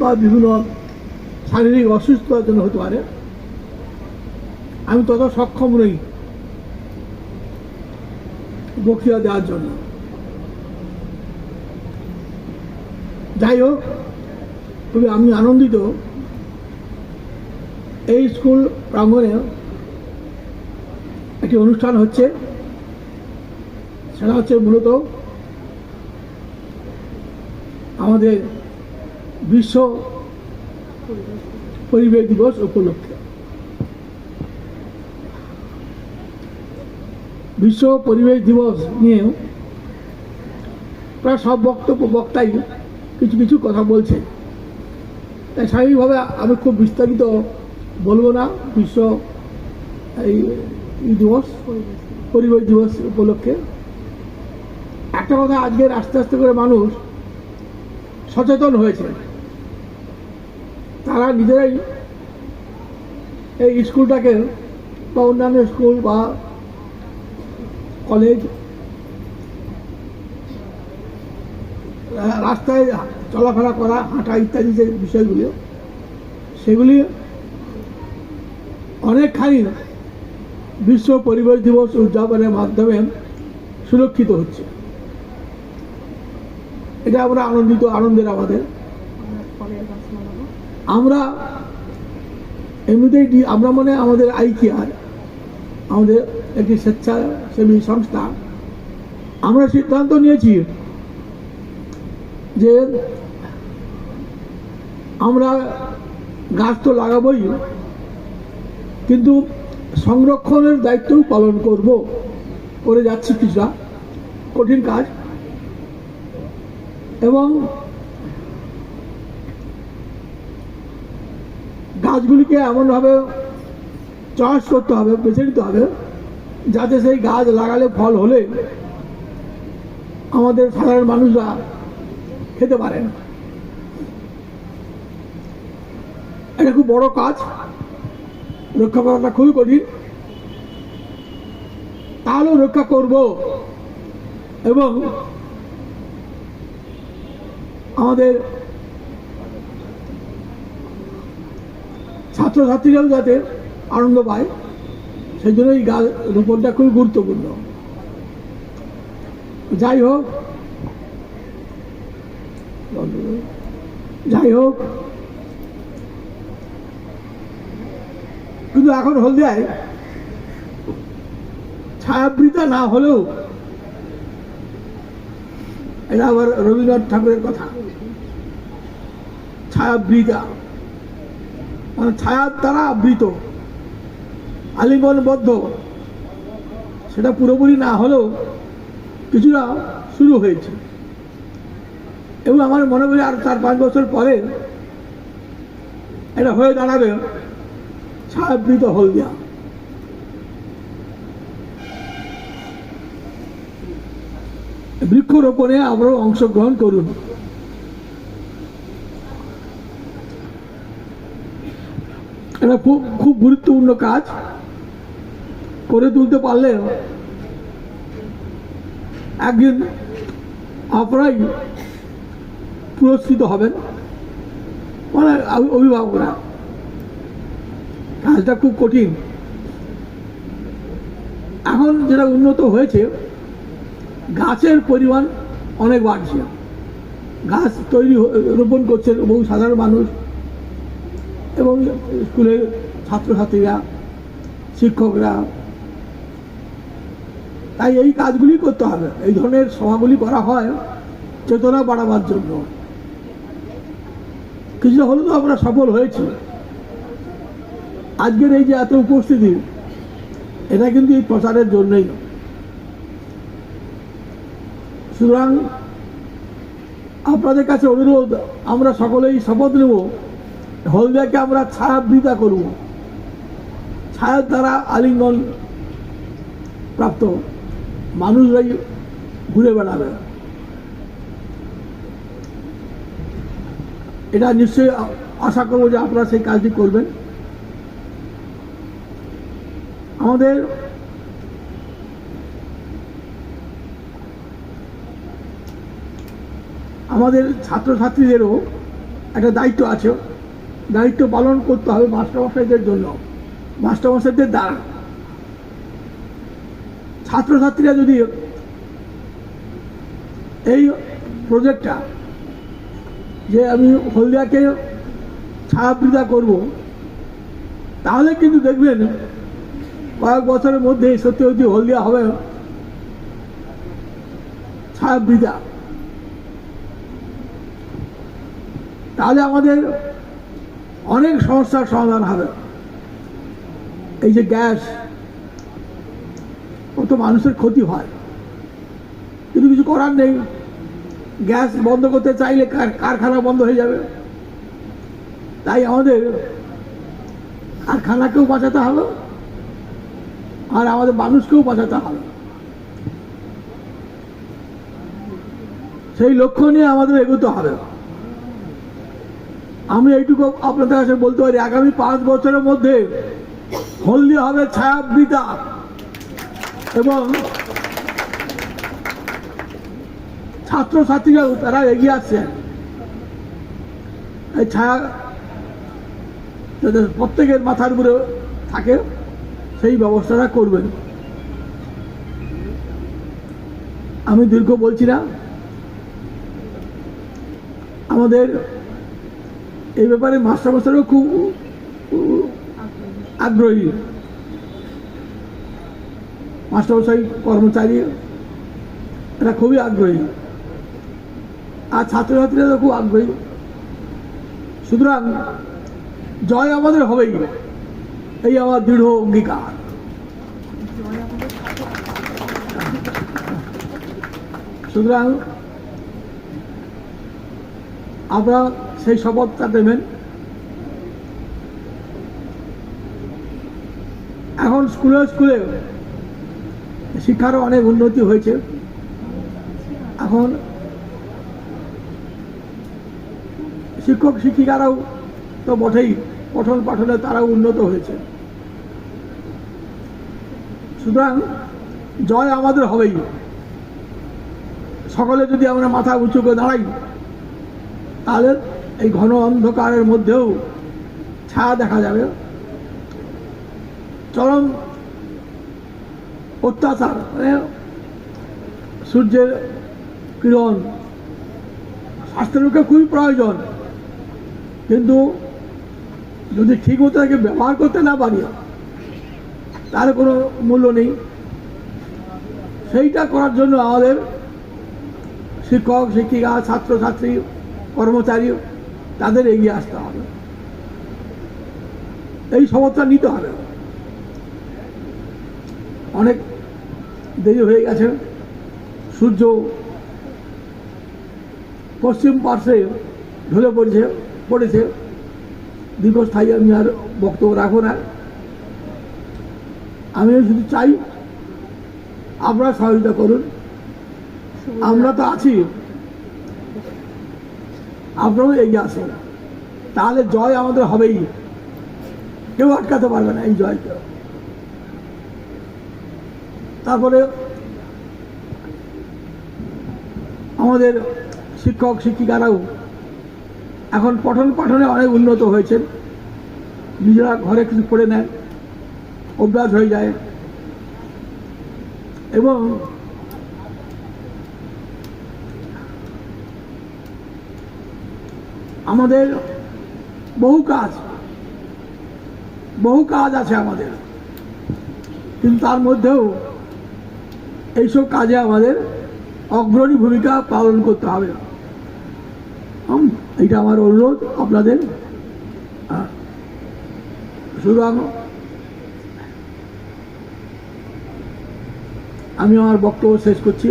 বা বিভিন্ন শারীরিক অসুস্থতার জন্য হতে পারে। আমি তত সক্ষম নই বক্তৃতা দেওয়ার জন্য। যাই হোক, তবে আমি আনন্দিত এই স্কুল প্রাঙ্গণে একটি অনুষ্ঠান হচ্ছে। সেটা হচ্ছে মূলত আমাদের বিশ্ব পরিবেশ দিবস উপলক্ষে। বিশ্ব পরিবেশ দিবস নিয়ে প্রায় সব বক্তব্য, বক্তাই কিছু কিছু কথা বলছে। তাই স্বাভাবিকভাবে আমি খুব বিস্তারিত বলব না। বিশ্ব এই দিবস, পরিবেশ দিবস উপলক্ষে। একটা কথা আজকের আস্তে আস্তে করে মানুষ সচেতন হয়েছে। তারা নিজেরাই এই স্কুলটাকে বা অন্যান্য স্কুল বা কলেজ, রাস্তায় চলাফেরা করা, হাঁটা ইত্যাদি যে বিষয়গুলি, সেগুলি অনেকখানি বিশ্ব পরিবেশ দিবস উদযাপনের মাধ্যমে সুরক্ষিত হচ্ছে। এটা আমরা আনন্দিত, আনন্দের আমাদের। আমরা এমনিতেই আমরা মানে আমাদের আইকিআর, আমাদের একটি স্বেচ্ছাসেবী সংস্থা, আমরা সিদ্ধান্ত নিয়েছি যে আমরা গাছ তো লাগাবই, কিন্তু সংরক্ষণের দায়িত্বও পালন করব করে যাচ্ছি কিছুটা কঠিন কাজ। এবং গাছগুলিকে এমনভাবে চয়েস করতে হবে, বেছে নিতে হবে, যাতে সেই গাছ লাগালে ফল হলে আমাদের সাধারণ মানুষরা খেতে পারেন এটা খুব বড় কাজ, রক্ষা করাটা খুবই কঠিন। তাহলেও রক্ষা করব এবং আমাদের ছাত্রছাত্রীরাও যাতে আনন্দ পায়, সেই জন্য এই গাছ রোপণটা খুবই গুরুত্বপূর্ণ। যাই হোক যাই হোক, কিন্তু এখন হলদিয়ায় ছায়াবৃতা না হলেও এটা আবার রবীন্দ্রনাথ ঠাকুরের কথা। ছায়াবৃতা। মানে ছায়ার দ্বারা আবৃত। আলিঙ্গনবদ্ধ সেটা পুরোপুরি না হলেও কিছুটা শুরু হয়েছে। এবং আমার মনে করি আর চার পাঁচ বছর পরে এটা হয়ে দাঁড়াবে ছায়াবৃত হলদিয়া। বৃক্ষরোপণে আমরাও অংশগ্রহণ করুন। এটা খুব খুব গুরুত্বপূর্ণ কাজ করে তুলতে পারলে একদিন আপনারাই পুরস্কৃত হবেন। মানে অভিভাবকরা। কাজটা খুব কঠিন। এখন যেটা উন্নত হয়েছে, গাছের পরিমাণ অনেক বাড়ছে। গাছ তৈরি রোপণ করছেন বহু সাধারণ মানুষ। এবং স্কুলের ছাত্রছাত্রীরা, শিক্ষকরা, তাই এই কাজগুলি করতে হবে। এই ধরনের সভাগুলি করা হয় চেতনা বাড়াবার জন্য। কিছুটা হলেও তো আমরা সফল হয়েছি। আজকের এই যে এত উপস্থিতি, এটা কিন্তু এই প্রচারের জন্যই। সুতরাং আপনাদের কাছে অনুরোধ, আমরা সকলেই শপথ নেব হলদিয়াকে আমরা ছায়াবৃতা করব। ছায়ার দ্বারা আলিঙ্গন প্রাপ্ত মানুষরাই ঘুরে বেড়াবে। এটা নিশ্চয়ই আশা করব যে আপনারা সেই কাজটি করবেন। আমাদের আমাদের ছাত্রছাত্রীদেরও একটা দায়িত্ব আছে। দায়িত্ব পালন করতে হবে মাস্টারমশাইদের জন্য। মাস্টারমশাইদের দ্বারা। ছাত্রছাত্রীরা যদি এই প্রজেক্টটা যে আমি হলদিয়াকে ছায়াবৃতা করব, তাহলে কিন্তু দেখবেন কয়েক বছরের মধ্যে সত্যি সত্যি হলদিয়া হবে ছায়াবৃতা। তাহলে আমাদের অনেক সমস্যার সমাধান হবে। এই যে গ্যাস, কত মানুষের ক্ষতি হয়। কিন্তু কিছু করার নেই। গ্যাস বন্ধ করতে চাইলে কারখানা বন্ধ হয়ে যাবে। তাই আমাদের কারখানাকেও বাঁচাতে হবে আর আমাদের মানুষকেও বাঁচাতে হবে। সেই লক্ষ্য নিয়ে আমাদের এগোতে হবে। আমি এইটুকু আপনাদের কাছে বলতে পারি, আগামী পাঁচ বছরের মধ্যে হলদি হবে ছায়াবৃতা। এবং ছাত্রছাত্রীরাও তারা এগিয়ে আসছে। এই ছায়া যাতে প্রত্যেকের মাথার উপরে থাকে, সেই ব্যবস্থাটা করবেন। আমি দীর্ঘ বলছি না। আমাদের এই ব্যাপারে মাস্টারমশাইও খুব আগ্রহী। মাস্টারমশাই কর্মচারী, এরা খুবই আগ্রহী। আর ছাত্রছাত্রীরা খুব আগ্রহী। সুতরাং জয় আমাদের হবেই। এই আমার দৃঢ় অঙ্গীকার। সুতরাং আপনারা সেই শপথটা দেবেন। এখন স্কুলে স্কুলে শিক্ষারও অনেক উন্নতি হয়েছে। এখন শিক্ষক শিক্ষিকারাও তো বটেই, পঠন পাঠনে তারাও উন্নত হয়েছে। সুতরাং জয় আমাদের হবেই। সকলে যদি আমরা মাথা উঁচু করে দাঁড়াই, তাহলে এই ঘন অন্ধকারের মধ্যেও ছায়া দেখা যাবে। চরম অত্যাচার মানে সূর্যের কিরণ স্বাস্থ্যের পক্ষে খুবই প্রয়োজন। কিন্তু যদি ঠিক মতো তাকে ব্যবহার করতে না পারি, তার কোনো মূল্য নেই। সেইটা করার জন্য আমাদের শিক্ষক, শিক্ষিকা, ছাত্রছাত্রী, কর্মচারী তাদের এগিয়ে আসতে হবে। এই শপথটা নিতে হবে। অনেক দেরি হয়ে গেছে। সূর্য পশ্চিম পার্শ্বে ঢলে পড়েছে পড়েছে। দীর্ঘস্থায়ী আমি আর বক্তব্য রাখব না। আমি শুধু চাই আপনারা সহযোগিতা করুন। আমরা তো আছি। আপনারাও এগিয়ে আসুন। তাহলে জয় আমাদের হবেই। কেউ আটকাতে পারবে না এই জয়কে। তারপরে আমাদের শিক্ষক, শিক্ষিকারাও এখন পঠন পাঠনে অনেক উন্নত হয়েছেন। নিজেরা ঘরে কিছু পড়ে নেন, অভ্যাস হয়ে যায়। এবং আমাদের বহু কাজ বহু কাজ আছে আমাদের। কিন্তু তার মধ্যেও এইসব কাজে আমাদের অগ্রণী ভূমিকা পালন করতে হবে। এইটা আমার অনুরোধ আপনাদের। সুতরাং আমি আমার বক্তব্য শেষ করছি।